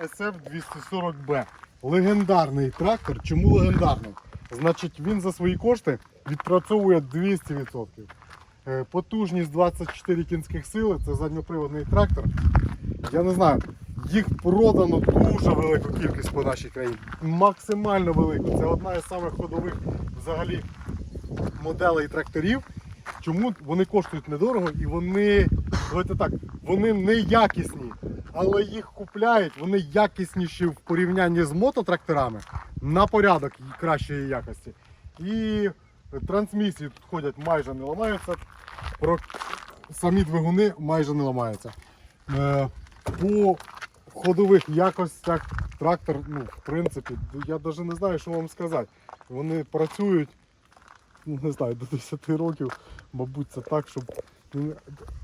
SF240B. Легендарний трактор. Чому легендарний? Значить, він за свої кошти відпрацьовує 200%. Е, Потужність 24 кінських сили, це задньоприводний трактор. Я не знаю, їх продано дуже велику кількість по нашій країні. Максимально велику. Це одна із самих ходових взагалі моделей тракторів. Чому вони коштують недорого і вони, давайте так, вони не якісні, але їх купляють, вони якісніші в порівнянні з мототракторами на порядок кращої якості. І трансмісії тут ходять майже не ламаються, про самі двигуни майже не ламаються. Е, По ходових якостях трактор, ну, в принципі, я навіть не знаю, що вам сказати. Вони працюють ну, не знаю, до 10 років, мабуть, це так, щоб ну,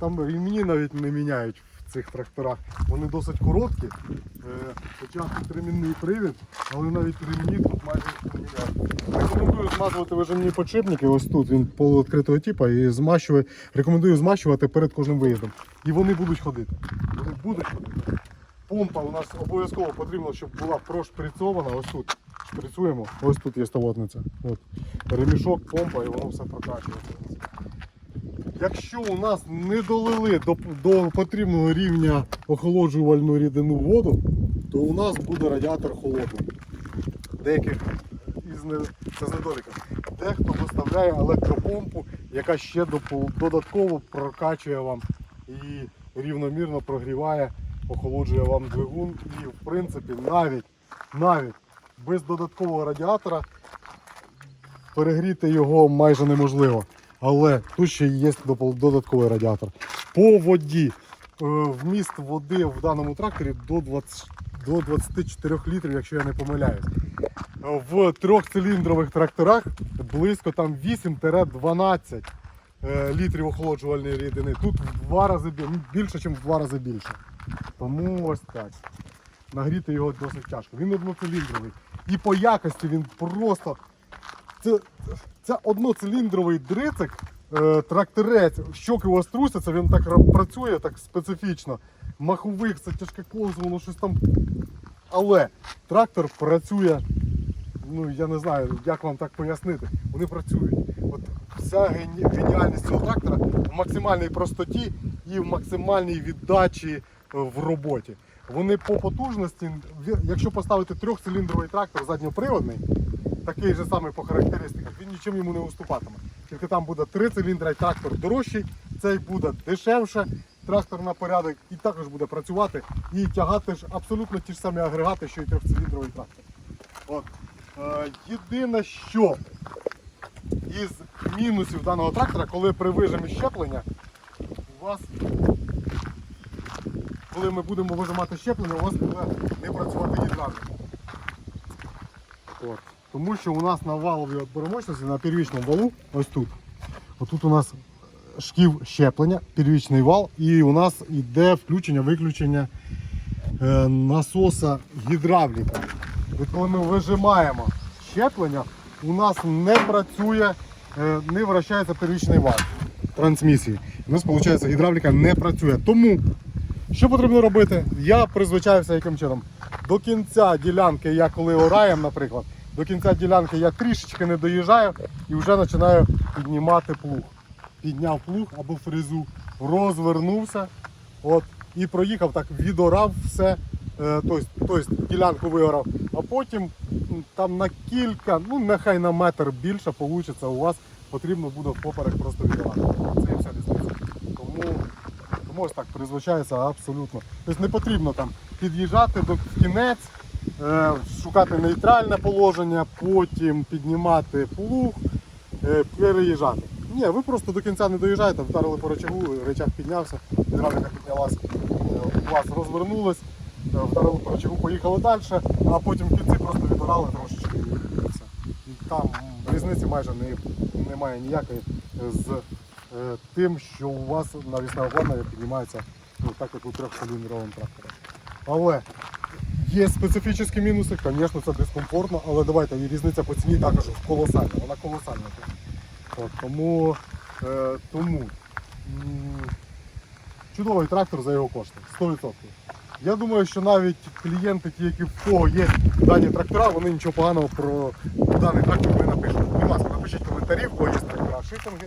там ремні навіть не міняють цих тракторах. Вони досить короткі. Е, Хоча тут ремінний привід, але навіть ремні тут майже не. Рекомендую змазувати вижимні подшипники. Ось тут він полувідкритого типу і змащує. Рекомендую змащувати перед кожним виїздом. І вони будуть ходити. Вони будуть ходити. Помпа у нас обов'язково потрібно, щоб була прошприцьована. Ось тут. Шприцюємо. Ось тут є ставотниця. От. Ремішок, помпа і воно все прокачує. Якщо у нас не долили до, до потрібного рівня охолоджувальну рідину воду, то у нас буде радіатор холодний. Деяких із не. Дехто виставляє електропомпу, яка ще додатково прокачує вам і рівномірно прогріває, охолоджує вам двигун. І в принципі навіть, навіть без додаткового радіатора перегріти його майже неможливо. Але тут ще є додатковий радіатор. По воді. Е, Вміст води в даному тракторі до 20, до 24 літрів, якщо я не помиляюсь. В трьохциліндрових тракторах близько там 8-12 е, літрів охолоджувальної рідини. Тут в два рази ну, більше, ніж в два рази більше. Тому ось так. Нагріти його досить тяжко. Він одноциліндровий. І по якості він просто. Це, це одноциліндровий дрицик, е, тракторець, щоки у вас трусяться, він так працює так специфічно. Маховик, це тяжке колесо, воно щось там. Але трактор працює, ну я не знаю, як вам так пояснити. Вони працюють. От вся гені- геніальність цього трактора в максимальній простоті і в максимальній віддачі е, в роботі. Вони по потужності, якщо поставити трьохциліндровий трактор задньоприводний, такий же самий по характеристиках, він нічим йому не уступатиме. Тільки там буде три трактор дорожчий, цей буде дешевше, трактор на порядок і також буде працювати і тягати ж абсолютно ті ж самі агрегати, що і трьохциліндровий трактор. От. Е, єдине, що із мінусів даного трактора, коли при вижимі щеплення, у вас, коли ми будемо вижимати щеплення, у вас буде не працювати гідравліка. От. Тому що у нас на валовій отборомощності, на первічному валу, ось тут, отут у нас шків щеплення, первічний вал, і у нас йде включення-виключення е, насоса гідравліка. І коли ми вижимаємо щеплення, у нас не працює, е, не вращається первічний вал трансмісії. У нас, виходить, гідравліка не працює. Тому що потрібно робити? Я призвичаюся яким чином. До кінця ділянки, я коли ораєм, наприклад, до кінця ділянки я трішечки не доїжджаю і вже починаю піднімати плуг. Підняв плуг або фрезу, розвернувся от, і проїхав так, відорав все, тобто, ділянку виорав, а потім там на кілька, ну нехай на метр більше вийде, у вас потрібно буде впоперек просто відорати. Це і вся різниця. Тому тому ось так призвичається абсолютно. Тобто не потрібно там під'їжджати до в кінець, шукати нейтральне положення, потім піднімати плуг, е, переїжджати. Ні, ви просто до кінця не доїжджаєте, вдарили по рычагу, рычаг піднявся, гідравліка піднялась, е, у вас розвернулось, е, вдарили по рычагу, поїхали далі, а потім в кінці просто відбирали трошечки і все. І там м, різниці майже не, немає ніякої е, з е, тим, що у вас навісне обладнання піднімається ну, так, як у трьохциліндровому тракторі. Але є специфічні мінуси, звісно, це дискомфортно, але давайте і різниця по ціні також колосальна, вона колосальна. От, тому е, тому чудовий трактор за його кошти, 100%. Я думаю, що навіть клієнти, ті, які в кого є дані трактора, вони нічого поганого про даний трактор не напишуть. Будь ласка, напишіть коментарі, в кого є трактора шитинги,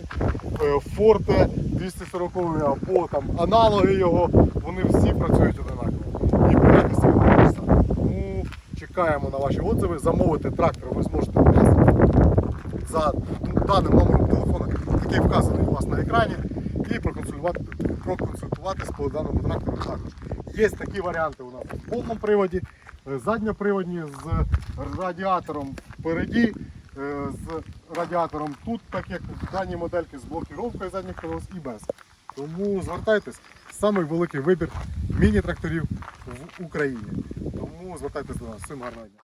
е, Форте 240 або там аналоги його, вони всі працюють одинаково. І по якості вони такі самі. Тому чекаємо на ваші отзиви. Замовити трактор ви зможете у нас за даним номером телефону, який вказаний у вас на екрані, і проконсультувати, проконсультуватись по даному трактору також. Є такі варіанти у нас в повному приводі, е, задньоприводні з радіатором впереді, е, з радіатором тут, так як в даній модельки з блокіровкою задніх колес і без. Тому звертайтесь, самий великий вибір міні-тракторів в Україні. Тому звертайтесь до нас. Всім гарного дня.